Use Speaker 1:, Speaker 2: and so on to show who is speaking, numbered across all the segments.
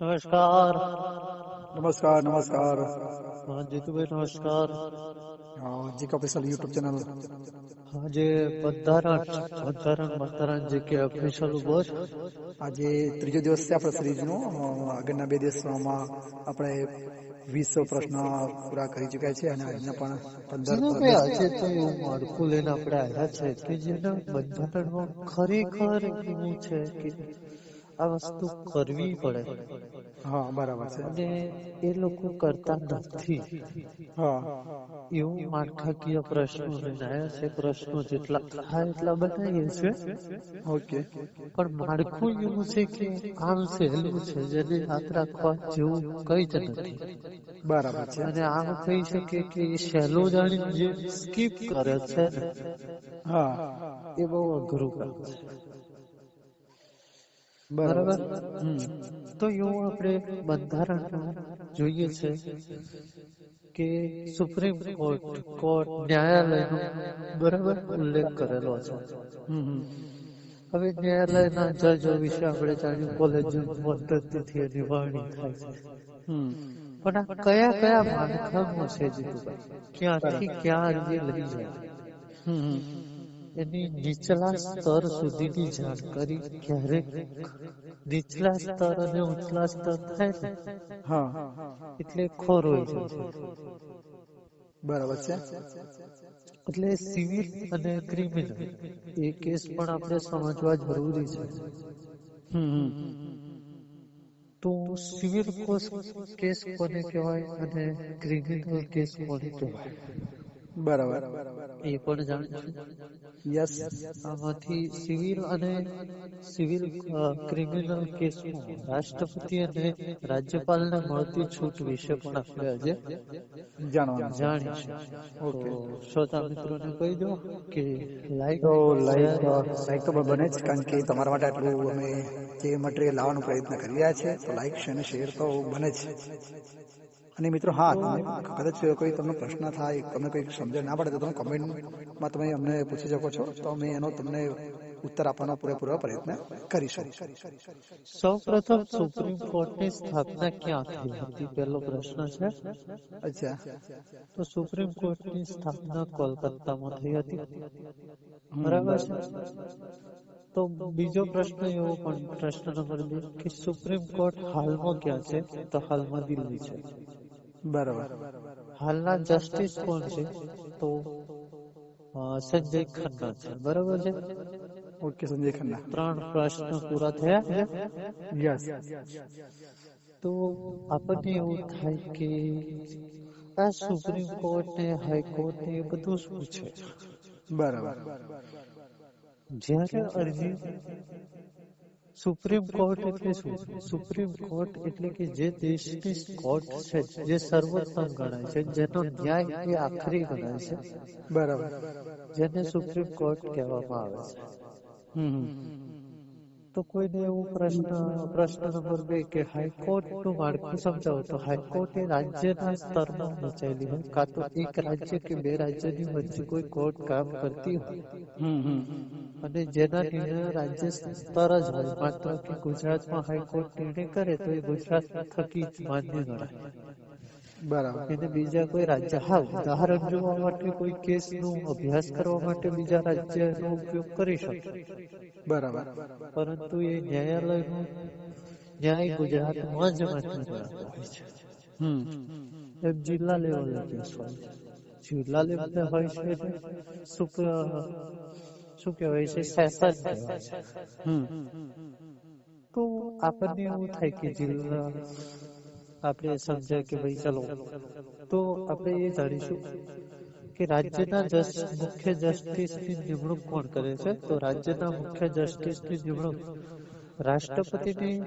Speaker 1: નમસ્કાર.
Speaker 2: નમસ્કાર નમસ્કાર.
Speaker 1: હા જીતુભાઈ નમસ્કાર.
Speaker 2: જી ઓફિશિયલ યુટ્યુબ ચેનલ
Speaker 1: આજે બંધારણ બંધારણ બંધારણ જે કે ઓફિશિયલ ઊભો છે
Speaker 2: આજે ત્રીજો દિવસ છે આપણે સિરીઝનો આગળના બે દિવસમાં આપણે વીસો પ્રશ્ન પૂરા કરી ચુક્યા છે અને આજના પણ પંદર
Speaker 1: આજે તો એવું માળખું લઈને આપણે આવ્યા છે કે જેના બંધારણમાં ખરેખર એવું છે કે આ વસ્તુ કરવી પડે.
Speaker 2: હા બરાબર છે.
Speaker 1: અને એ લોકો કરતા નથી.
Speaker 2: હા.
Speaker 1: એવું માળખાકીય પ્રશ્નો નાયા છે પ્રશ્નો જેટલા હા એટલા બનાવીએ છે.
Speaker 2: ઓકે.
Speaker 1: પણ માળખું એવું છે કે આમ સહેલું છે જેને હાથ રાખવા જેવું કઈ જ નથી.
Speaker 2: બરાબર છે.
Speaker 1: અને આમ થઈ શકે કે એ સહેલું જાણી જે સ્કીપ કરે છે.
Speaker 2: હા.
Speaker 1: એ બહુ અઘરું કામ છે.
Speaker 2: બરાબર?
Speaker 1: તો એવું આપણે બંધારણમાં જોઈએ છે કે સુપ્રીમ કોર્ટ કોર્ટ ન્યાયાલયનો બરાબર ઉલ્લેખ કરેલો છે. હવે ન્યાયાલયના જજો વિશે આપણે જાણ્યું કોલેજ પદ્ધતિથી એની થાય છે. પણ આ કયા કયા માળખામાં છે જીતુભાઈ? ક્યાંથી ક્યાં અરજી લઈ જાય. એની નીચલા સ્તર સુધીની જાણકારી ક્યારેક નીચલા સ્તર અને ઉચલા સ્તર થાય ને
Speaker 2: હા.
Speaker 1: એટલે ખોર હોય છે.
Speaker 2: બરાબર છે?
Speaker 1: એટલે સિવિલ અને ક્રિમિનલ એ કેસ પણ આપણે સમજવા જરૂરી છે.
Speaker 2: હમ હમ.
Speaker 1: તો સિવિલ કેસ કોને કહેવાય અને ક્રિમિનલ કેસ કોને કહેવાય?
Speaker 2: બરાબર.
Speaker 1: એ પણ જાણે
Speaker 2: યસ.
Speaker 1: આમાંથી સિવિલ અને સિવિલ ક્રિમિનલ કેસમાં રાષ્ટ્રપતિ અને રાજ્યપાલને મળતી છૂટ વિશે પણ આપણે આજે જાણીશું.
Speaker 2: ઓકે.
Speaker 1: શ્રોતા મિત્રોને કહી દો કે લાઈક
Speaker 2: લાઈક લાઈક તો બને જ કારણ કે તમારા માટે આટલું અમે જે મટીરિયલ લાવવાનો પ્રયત્ન કરી રહ્યા છે. તો લાઈક અને શેર તો બને જ. અને મિત્રો હા કદાચ કોઈ તમને પ્રશ્ન થાય તમને કંઈક સમજણ ના પડે તો તમે કમેન્ટમાં તમે અમને પૂછી શકો છો. તો અમે એનો તમને ઉત્તર આપવાનો પૂરેપૂરો પ્રયત્ન કરીશું.
Speaker 1: સૌ પ્રથમ સુપ્રીમ કોર્ટની સ્થાપના ક્યાં થઈ હતી? પહેલો પ્રશ્ન છે.
Speaker 2: અચ્છા.
Speaker 1: તો સુપ્રીમ કોર્ટની સ્થાપના કોલકાતામાં થઈ હતી. બરાબર છે. તો બીજો પ્રશ્ન એવો પણ પ્રશ્ન નંબર બે કે સુપ્રીમ કોર્ટ હાલમાં ક્યાં છે? તો હાલમાં દિલ્હી છે.
Speaker 2: બરાબર
Speaker 1: હાલના જસ્ટિસ કોણ છે તો અ, સંજય ખન્ના છે બરાબર છે
Speaker 2: ઓકે સંજય ખન્ના
Speaker 1: ત્રણ પ્રશ્ન પૂરા થયા છે
Speaker 2: યસ
Speaker 1: તો આપણને એવું થાય કે આ સુપ્રીમ કોર્ટ ને હાઈકોર્ટ ને એ બધું શું છે
Speaker 2: બરાબર
Speaker 1: જ્યારે અરજી સુપ્રીમ કોર્ટ એટલે શું? સુપ્રીમ કોર્ટ એટલે કે જે દેશની કોર્ટ છે જે સર્વોત્તમ ગણાય છે જેનો ન્યાય એ આખરી ગણાય છે.
Speaker 2: બરાબર.
Speaker 1: જેને સુપ્રીમ કોર્ટ કહેવામાં આવે છે. તો કોઈને એવું પ્રશ્ન પ્રશ્ન નંબર બે કે હાઈકોર્ટનું માળખું સમજાવો તો હાઈકોર્ટ એ રાજ્યના સ્તરમાં રચાયેલી હોય કાં તો એક રાજ્ય કે બે રાજ્યની વચ્ચે કોઈ કોર્ટ કામ કરતી હોય. અને જેના નિર્ણયો રાજ્ય સ્તર જ હોય. માત્ર કે ગુજરાતમાં હાઈકોર્ટ નિર્ણય કરે તો એ ગુજરાત થકી જ માન્ય ગણાય.
Speaker 2: બરાબર.
Speaker 1: એને બીજા કોઈ રાજ્ય હા ઉદાહરણ જોવા માટે કોઈ કેસનો અભ્યાસ કરવા માટે બીજા રાજ્યનો ઉપયોગ કરી શકે.
Speaker 2: બરાબર.
Speaker 1: પરંતુ એ ન્યાયાલયનો ન્યાય ગુજરાતમાં જ માન્ય ગણાતો હોય છે.
Speaker 2: હમ.
Speaker 1: એમ જિલ્લા લેવલે કેસ હોય જિલ્લા લેવલે હોય છે એટલે શું કહેવાય? છે કહેવાય? છે તો આપણને એવું થાય કે જિલ્લા આપણે સમજાય કે ભાઈ ચલો તો આપણે એ જાણીશું કે રાજ્યના જજ મુખ્ય જસ્ટિસની નિમણૂક કોણ કરે છે? તો રાજ્યના મુખ્ય જસ્ટિસની નિમણૂક રાષ્ટ્રપતિની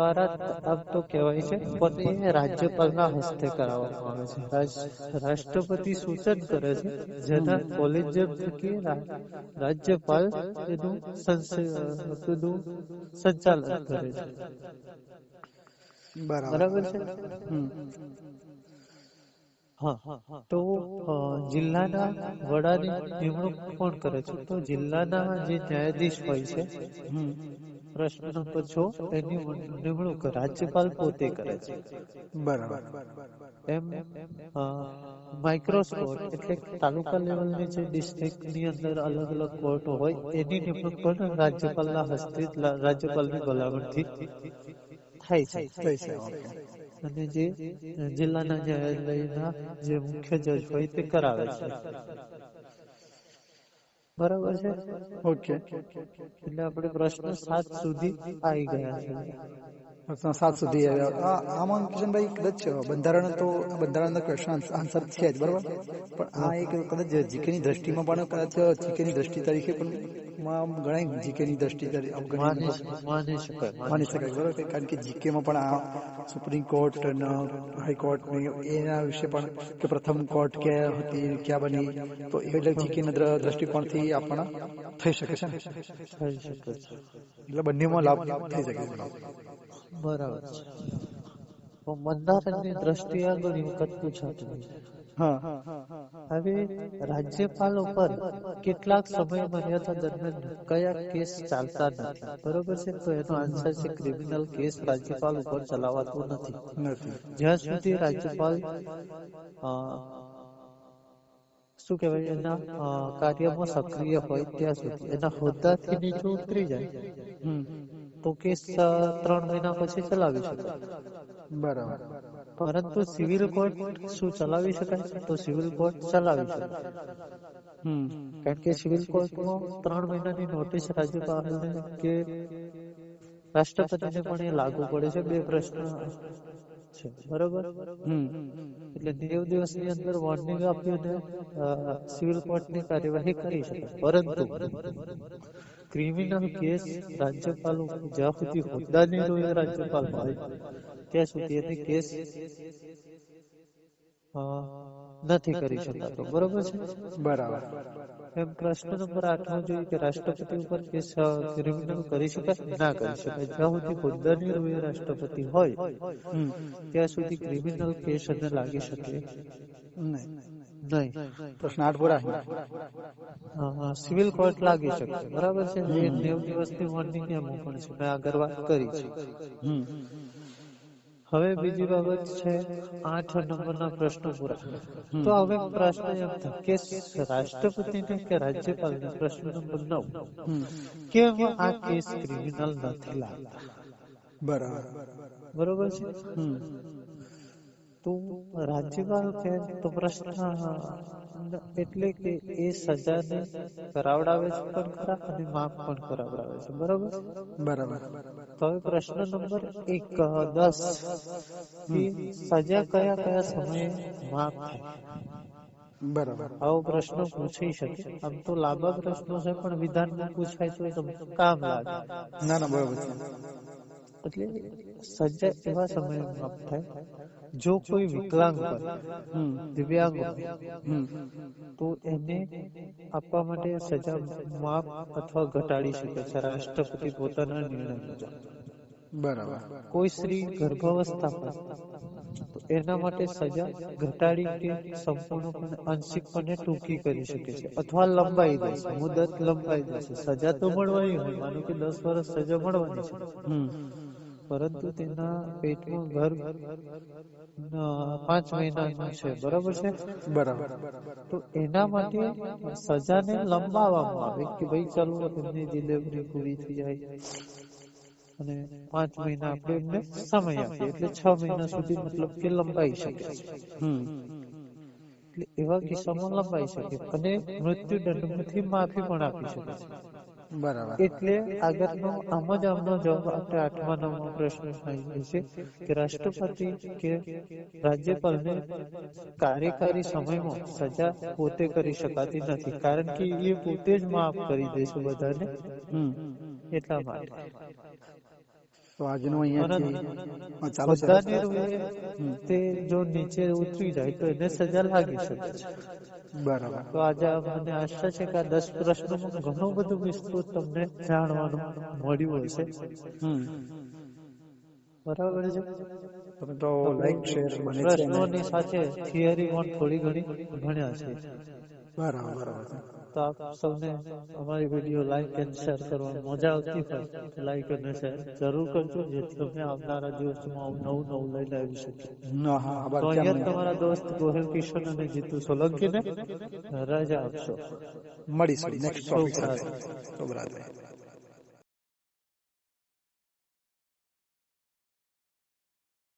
Speaker 1: અ, દ્વારા આમ તો કહેવાય છે પણ એ રાજ્યપાલના હસ્તે કરાવવામાં આવે છે. રાષ્ટ્રપતિ સૂચન કરે છે જેના કોલેજ થકી રાજ્યપાલ એનું સંચાલન કરે છે.
Speaker 2: બરાબર.
Speaker 1: છે? તો જિલ્લાના વડાની નિમણૂક કોણ કરે છે. તો જિલ્લાના જે ન્યાયાધીશ હોય છે પ્રશ્ન પૂછો એની નિમણૂક રાજ્યપાલ પોતે કરે છે.
Speaker 2: બરાબર.
Speaker 1: એમ માઇક્રોસ્કોટ એટલે તાલુકા લેવલની જે ડિસ્ટ્રિક્ટની અંદર અલગ અલગ કોર્ટો હોય એની નિમણૂક પણ રાજ્યપાલના હસ્તે રાજ્યપાલની ભલામણથી થાય છે. અને જે જિલ્લાના ન્યાયાલયના જે મુખ્ય જજ હોય તે કરાવે છે. બરાબર છે?
Speaker 2: ઓકે.
Speaker 1: એટલે આપણે પ્રશ્ન સાત સુધી આવી ગયા છે.
Speaker 2: સાત સુધી આવ્યા. આમાં કિશનભાઈ કદાચ બંધારણ તો બંધારણનો ક્વેશ્ચન આન્સર છે જ બરાબર? પણ આ એક કદાચ જીકેની દ્રષ્ટિમાં પણ કદાચ જીકેની દ્રષ્ટિ તરીકે પણ માં ગણાય જીકેની દ્રષ્ટિ તરીકે
Speaker 1: માની શકાય
Speaker 2: માની શકાય બરાબર? કારણ કે જીકેમાં પણ આ સુપ્રીમ કોર્ટ અને હાઈકોર્ટ એના વિશે પણ કે પ્રથમ કોર્ટ ક્યાં હતી ક્યાં બની તો એ જીકેના દ્ર- દ્રષ્ટિકોણથી આપણને થઈ શકે છે
Speaker 1: થઈ શકે છે.
Speaker 2: એટલે બંનેમાં લાભ થઈ શકે છે.
Speaker 1: બરાબર છે. દ્રષ્ટિએ વખત પૂછાતું હવે રાજ્યપાલ ઉપર કેટલાક સમય મર્યાદા દરમિયાન કયા કેસ ચાલતા નથી? બરોબર છે તો એનો આન્સર છે ક્રિમિનલ કેસ રાજ્યપાલ ઉપર ચલાવાતો નથી. જ્યાં સુધી રાજ્યપાલ શું કહેવાય એના કાર્યમાં સક્રિય હોય ત્યાં સુધી એના હોદ્દાથી નીચે ઉતરી જાય. તો કેસ ત્રણ મહિના પછી ચલાવી શકાય
Speaker 2: બરાબર.
Speaker 1: પરંતુ સિવિલ કોર્ટ શું ચલાવી શકાય? તો સિવિલ કોર્ટ ચલાવી શકાય
Speaker 2: હમ.
Speaker 1: કારણ કે સિવિલ કોર્ટમાં ત્રણ મહિનાની નોટિસ રાજ્યપાલને કે રાષ્ટ્રપતિને પણ એ લાગુ પડે છે બે પ્રશ્ન છે. બરોબર?
Speaker 2: હમ.
Speaker 1: એટલે નેવ દિવસની અંદર વોર્નિંગ આપીને સિવિલ કોર્ટની કાર્યવાહી કરી શકે પરંતુ ક્રિમિનલ કેસ રાજ્યપાલ જ્યાં સુધી હોદ્દાની રોએ રાજ્યપાલ હોય ત્યાં સુધી એની કેસ નથી કરી શકાતો. બરોબર છે?
Speaker 2: બરાબર.
Speaker 1: એમ પ્રશ્ન નંબર આઠમાં જોઈએ કે રાષ્ટ્રપતિ ઉપર કેસ ક્રિમિનલ કરી શકાય? ના કરી શકાય. જ્યાં સુધી હોદ્દાની રૂએ રાષ્ટ્રપતિ હોય. ત્યાં સુધી ક્રિમિનલ કેસ એને લાગી શકે.
Speaker 2: નહીં.
Speaker 1: નહીં.
Speaker 2: પ્રશ્ન આઠ પૂરા
Speaker 1: સિવિલ કોર્ટ લાગી શકે. બરાબર છે? નેવ દિવસની વોર્નિંગ એમ પણ છે. મેં આગળ વાત કરી છે.
Speaker 2: હમ.
Speaker 1: હવે બીજી બાબત છે આઠ નંબરના પ્રશ્નો પૂરા તો હવે પ્રશ્ન એમ થાય કે રાષ્ટ્રપતિને કે રાજ્યપાલને પ્રશ્ન નંબર નવ.
Speaker 2: કે
Speaker 1: કેમ આ કેસ ક્રિમિનલ નથી લાગતા
Speaker 2: બરાબર.
Speaker 1: બરોબર છે? તો રાજ્યપાલ કે તો પ્રશ્ન એટલે કે એ સજાને કરાવડાવે છે પણ ખરા અને માફ પણ કરાવડાવે છે. બરાબર?
Speaker 2: બરાબર.
Speaker 1: તો હવે પ્રશ્ન નંબર એક દસ. સજા કયા કયા સમયે માફ થાય?
Speaker 2: બરાબર.
Speaker 1: આવો પ્રશ્ન પૂછી શકે. આમ તો લાંબા પ્રશ્નો છે પણ વિધાનમાં પૂછાય તો તમને કામ લાગે.
Speaker 2: ના ના બરાબર
Speaker 1: એટલે સજા એવા સમયે માફ થાય જો કોઈ વિકલાંગ દિવ્યાંગ તો એને આપવા માટે સજા માફ અથવા ઘટાડી શકે છે. રાષ્ટ્રપતિ પોતાના નિર્ણય મુજબ.
Speaker 2: બરાબર.
Speaker 1: કોઈ સ્ત્રી ગર્ભાવસ્થા તો એના માટે સજા ઘટાડી કે સંપૂર્ણપણે આંશિકપણે ટૂંકી કરી શકે છે. અથવા લંબાઈ દેશે મુદત લંબાઈ દેશે સજા તો મળવાની હોય. માનો કે દસ વર્ષ સજા મળવાની છે. પરંતુ તેના પેટમાં ગર્ભ પાંચ મહિનાનું છે. બરાબર છે?
Speaker 2: બરાબર.
Speaker 1: તો એના માટે સજાને લંબાવવામાં આવે કે ભાઈ ચાલો એમની ડિલિવરી પૂરી થઈ જાય. અને પાંચ મહિના આપણે એમને સમય આપીએ. એટલે છ મહિના સુધી મતલબ કે લંબાઈ શકે એવા કિસ્સામાં લંબાઈ શકે. અને મૃત્યુદંડમાંથી માફી પણ આપી શકે છે. એટલે આગળનો આમ જ આમનો જવાબ આપણે આઠમા નવમો પ્રશ્ન આવી છે કે રાષ્ટ્રપતિ કે રાજ્યપાલને કાર્યકારી સમયમાં સજા પોતે કરી શકાતી નથી. કારણ કે એ પોતે જ માફ કરી દેશે બધાને. એટલા માટે.
Speaker 2: તો આજનો અહીંયા ચાલો
Speaker 1: તે જો નીચે ઉતરી જાય તો એને સજા લાગી શકે છે.
Speaker 2: બરાબર.
Speaker 1: તો આજે મને આશા છે કે આ દસ પ્રશ્નોમાં ઘણું બધું વિસ્તૃત તમને જાણવાનું મળ્યું હશે. બરાબર છે?
Speaker 2: તમે તો લાઈક શેર બને
Speaker 1: પ્રશ્નોની સાથે થિયરી પણ થોડી ઘણી ભણ્યા છે.
Speaker 2: બરાબર બરાબર.
Speaker 1: તો આપ સૌને અમારી વીડિયો લાઈક એન્ડ શેર કરવાની મજા આવતી હોય લાઈક અને શેર જરૂર કરજો જેથી તમે આવનારા દિવસમાં નવું નવું લઈને આવી
Speaker 2: આભાર
Speaker 1: તો અહીંયા તમારા દોસ્ત ગોહિલ કિશન અને જીતુ સોલંકીને રજા આપશો.
Speaker 2: મળીશું નેક્સ્ટ ટોપિક સાથે.